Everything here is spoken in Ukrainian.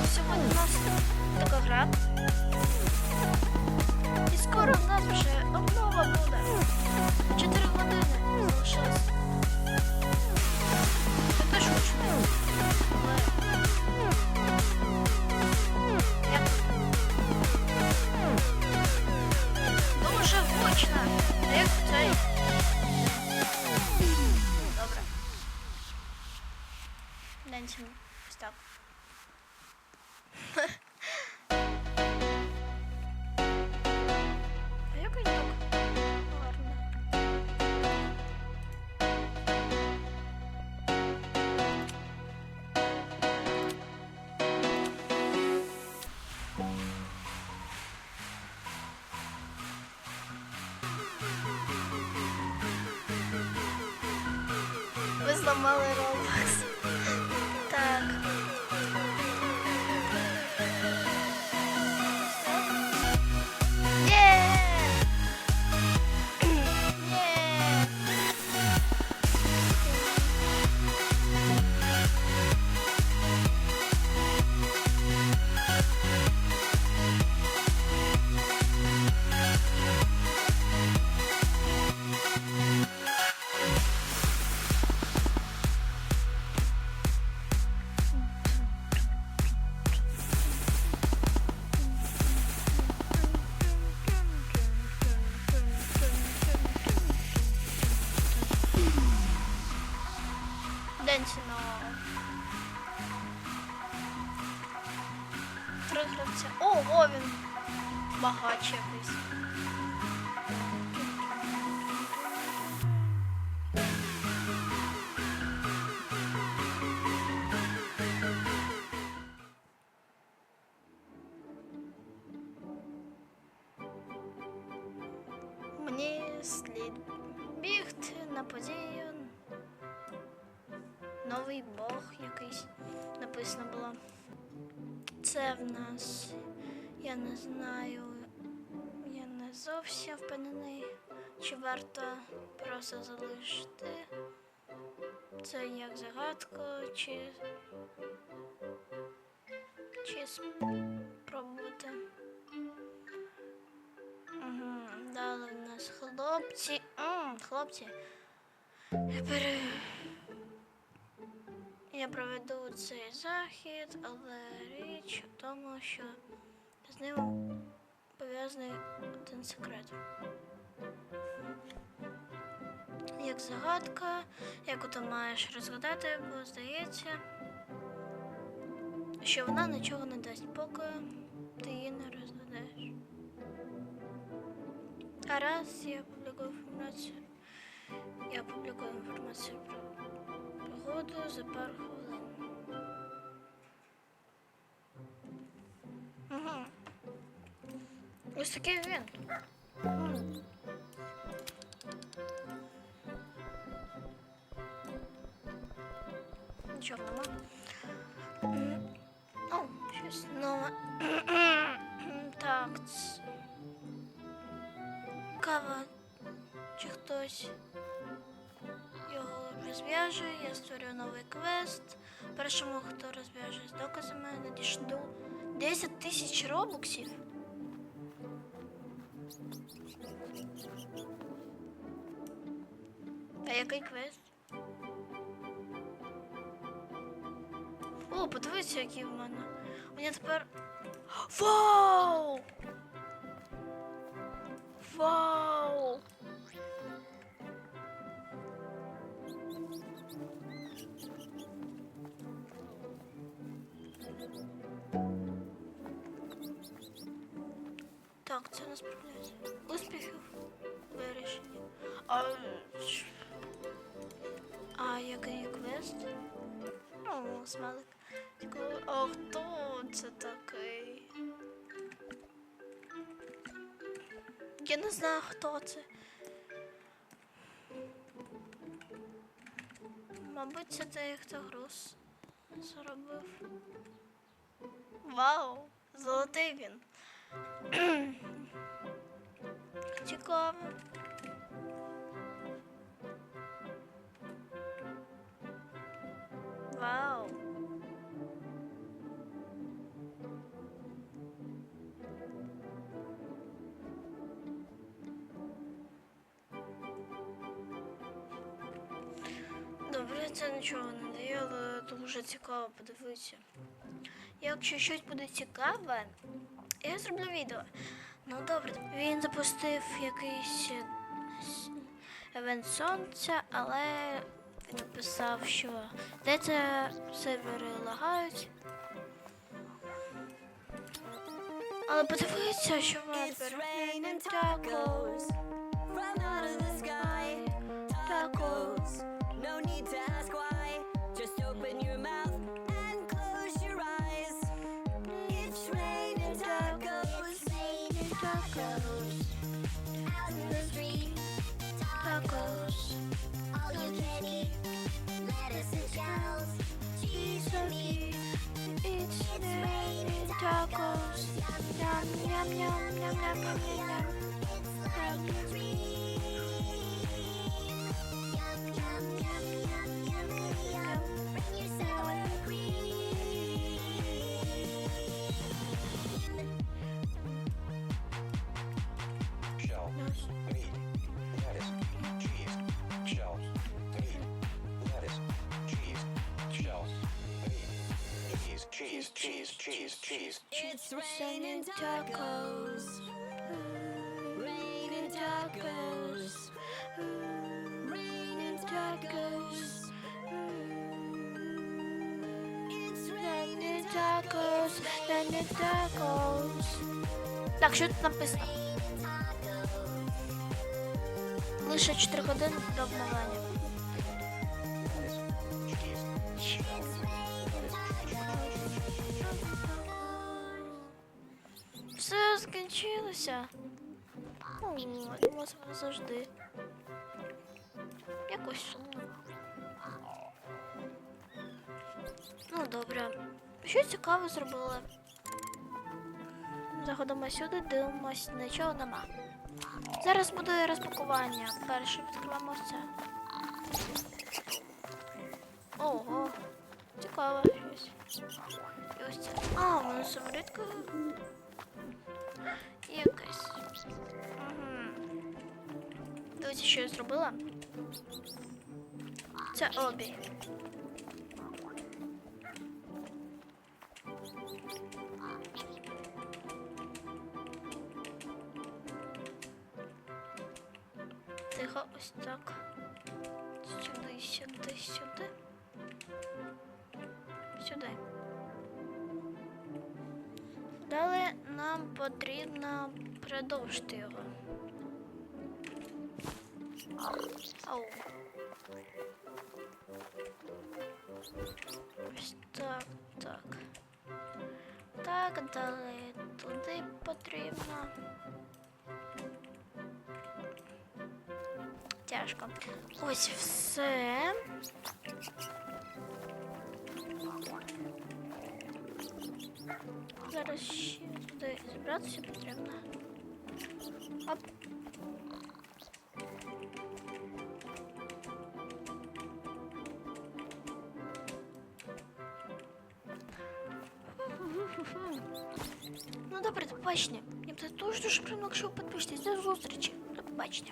нас така гра. I'm a riddles. Денсі на три гравця. Ого, він багач якийсь. Мені слід бігти на подію. Новий Бог якийсь написано було. Це в нас, я не знаю, я не зовсім впевнений, чи варто просто залишити це як загадку, чи, чи спробувати. Угу. Далі в нас хлопці. М, хлопці. Я пере... Я проведу цей захід, але річ у тому, що з ним пов'язаний один секрет. Як загадка, яку ти маєш розгадати, бо здається, що вона нічого не дасть, поки ти її не розгадаєш. А раз я публікую інформацію, я публікую інформацію про погоду за пару Ось такий він. М. Нічого нема. М. О, щось нове. Так. ц- Кава чи хтось його розв'яже, я створю новий квест. Першому, хто розв'яже з доказами, надішлю 10 тисяч робоксів. А який квест? О, подивіться, які в мене. У мене тепер. Вау! Вау! Так, це не справляється. Успіхів вирішення. А, а який квест? О, смайлик. Цікаво. А хто це такий? Я не знаю, хто це. Мабуть, це той, хто груз зробив. Вау! Золотий він. Цікаво. Wow. Добре, це нічого не дає, але дуже цікаво подивитися. Якщо щось буде цікаве, я зроблю відео. Ну добре, він запустив якийсь евент сонця, але... написав, що здається, сервери лагають. Але подивіться, що вона It's тепер. raining tacos from out of the sky. Tacos, no need to ask why. Just open your mouth and close your eyes. It's raining tacos. Raining tacos. Out in the street, tacos. Yum, yum, yum, yum, yum, yum, yum, yum. Cheese, cheese, cheese, cheese, cheese. It's raining tacos. Raining tacos. Raining tacos. It's raining Tacos, raining tacos. Так, що тут написано? Лише 4 години до обновлення. Скінчилося. О, я думала, це буде завжди. Якось сумно. Ну, добре. Що цікаве зробили? Заходимо сюди, дивимось, нічого нема. Зараз буде розпакування. Перше відкриваємо це. Ого, цікаво щось. І ось це. А, воно саморідка якась. Угу. Дивіться, що я зробила. Це обі. Тихо, ось так. Сюди, сюди, сюди. Сюди. Далі нам потрібно продовжити його. Ау. Ось так, так. Так, далі туди потрібно. Тяжко. Ось все. Зараз ще туди зібратися потрібно. Оп. Ну добре, до побачення. Я б дуже дуже приємно, якщо ви підпишетесь. До зустрічі. До побачення.